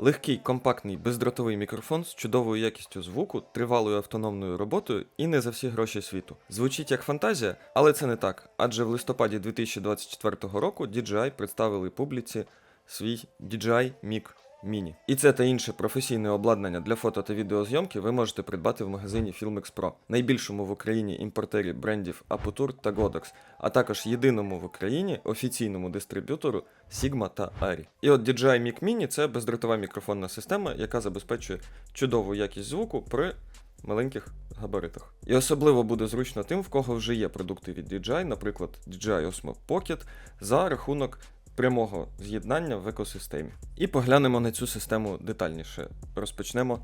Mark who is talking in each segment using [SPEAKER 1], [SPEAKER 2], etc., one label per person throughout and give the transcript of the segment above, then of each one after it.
[SPEAKER 1] Легкий, компактний, бездротовий мікрофон з чудовою якістю звуку, тривалою автономною роботою і не за всі гроші світу. Звучить як фантазія, але це не так. Адже в листопаді 2024 року DJI представили публіці свій DJI Mic Mini. І це та інше професійне обладнання для фото та відеозйомки ви можете придбати в магазині Filmix Pro, найбільшому в Україні імпортері брендів Aputur та Godox, а також єдиному в Україні офіційному дистриб'ютору Sigma та Ari. І от DJI Mic Mini це бездротова мікрофонна система, яка забезпечує чудову якість звуку при маленьких габаритах. І особливо буде зручно тим, в кого вже є продукти від DJI, наприклад, DJI Osmo Pocket, за рахунок прямого з'єднання в екосистемі. І поглянемо на цю систему детальніше. Розпочнемо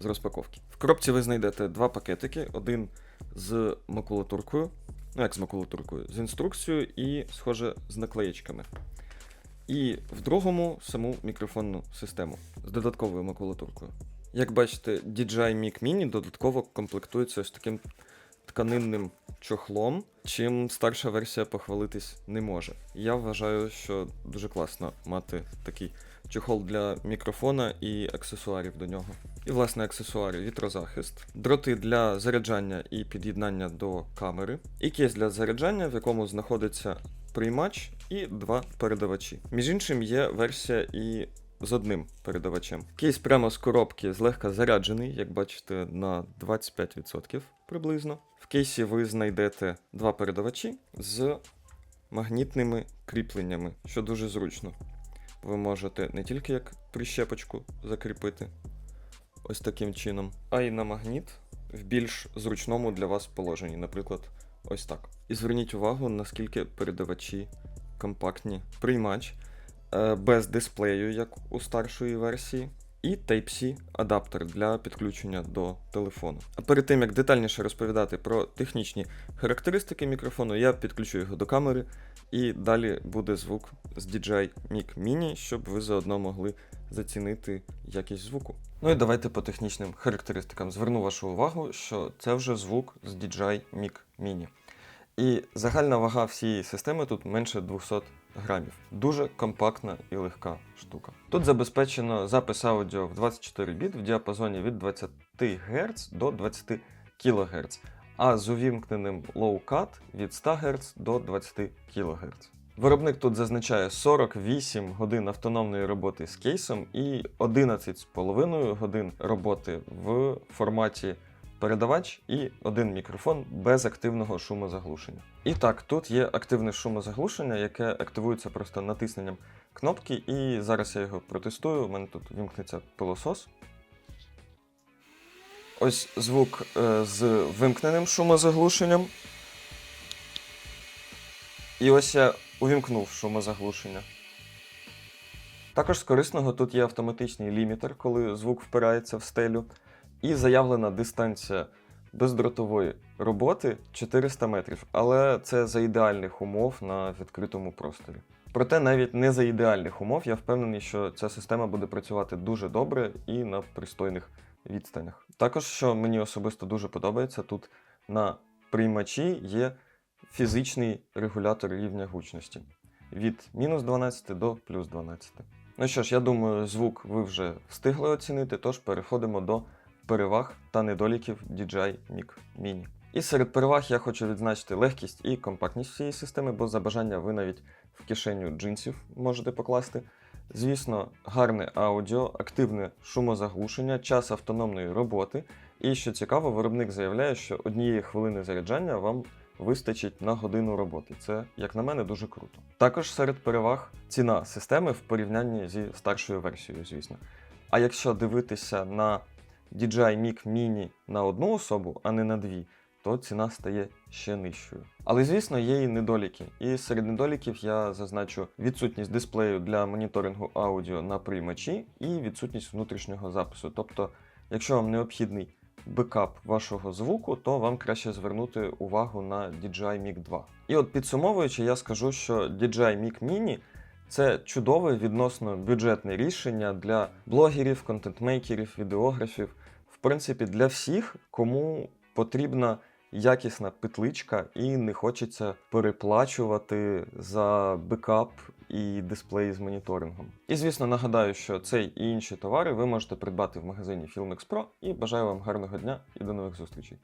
[SPEAKER 1] з розпаковки. В коробці ви знайдете два пакетики: один з макулатуркою, ну як з макулатуркою, з інструкцією і, схоже, з наклеєчками. І в другому саму мікрофонну систему з додатковою макулатуркою. Як бачите, DJI Mic Mini додатково комплектується ось таким тканинним чохлом, чим старша версія похвалитись не може. Я вважаю, що дуже класно мати такий чохол для мікрофона і аксесуарів до нього. І, власне, аксесуари, вітрозахист, дроти для заряджання і під'єднання до камери, і кейс для заряджання, в якому знаходиться приймач і два передавачі. Між іншим, є версія і з одним передавачем. Кейс прямо з коробки злегка заряджений, як бачите, на 25% приблизно. В кейсі ви знайдете два передавачі з магнітними кріпленнями, що дуже зручно. Ви можете не тільки як прищепочку закріпити ось таким чином, а й на магніт в більш зручному для вас положенні, наприклад, ось так. І зверніть увагу, наскільки передавачі компактні. Приймач без дисплею, як у старшої версії, і Type-C адаптер для підключення до телефону. А перед тим як детальніше розповідати про технічні характеристики мікрофону, я підключу його до камери, і далі буде звук з DJI Mic Mini, щоб ви заодно могли зацінити якість звуку. Ну і давайте по технічним характеристикам. Зверну вашу увагу, що це вже звук з DJI Mic Mini. І загальна вага всієї системи тут менше 200 грамів. Дуже компактна і легка штука. Тут забезпечено запис аудіо в 24 біт в діапазоні від 20 Гц до 20 кГц, а з увімкненим low cut від 100 Гц до 20 кГц. Виробник тут зазначає 48 годин автономної роботи з кейсом і 11,5 годин роботи в форматі передавач і один мікрофон без активного шумозаглушення. І так, тут є активне шумозаглушення, яке активується просто натисненням кнопки, і зараз я його протестую. У мене тут вімкнеться пилосос. Ось звук е, з вимкненим шумозаглушенням. І ось я увімкнув шумозаглушення. Також з корисного тут є автоматичний лімітер, коли звук впирається в стелю. І заявлена дистанція бездротової роботи 400 метрів, але це за ідеальних умов на відкритому просторі. Проте навіть не за ідеальних умов я впевнений, що ця система буде працювати дуже добре і на пристойних відстанях. Також, що мені особисто дуже подобається, тут на приймачі є фізичний регулятор рівня гучності від мінус 12 до плюс 12. Ну що ж, я думаю, звук ви вже встигли оцінити, тож переходимо до переваг та недоліків DJI Mic Mini. І серед переваг я хочу відзначити легкість і компактність цієї системи, бо за бажання ви навіть в кишеню джинсів можете покласти. Звісно, гарне аудіо, активне шумозаглушення, час автономної роботи. І що цікаво, виробник заявляє, що однієї хвилини заряджання вам вистачить на годину роботи. Це, як на мене, дуже круто. Також серед переваг ціна системи в порівнянні зі старшою версією, звісно. А якщо дивитися на DJI Mic Mini на одну особу, а не на дві, то ціна стає ще нижчою. Але звісно, є і недоліки. І серед недоліків я зазначу відсутність дисплею для моніторингу аудіо на приймачі і відсутність внутрішнього запису. Тобто, якщо вам необхідний бекап вашого звуку, то вам краще звернути увагу на DJI Mic 2. І от підсумовуючи, я скажу, що DJI Mic Mini це чудове відносно бюджетне рішення для блогерів, контентмейкерів, відеографів, в принципі, для всіх, кому потрібна якісна петличка і не хочеться переплачувати за бекап і дисплей з моніторингом. І звісно, нагадаю, що цей і інші товари ви можете придбати в магазині Filmex Pro і бажаю вам гарного дня і до нових зустрічей.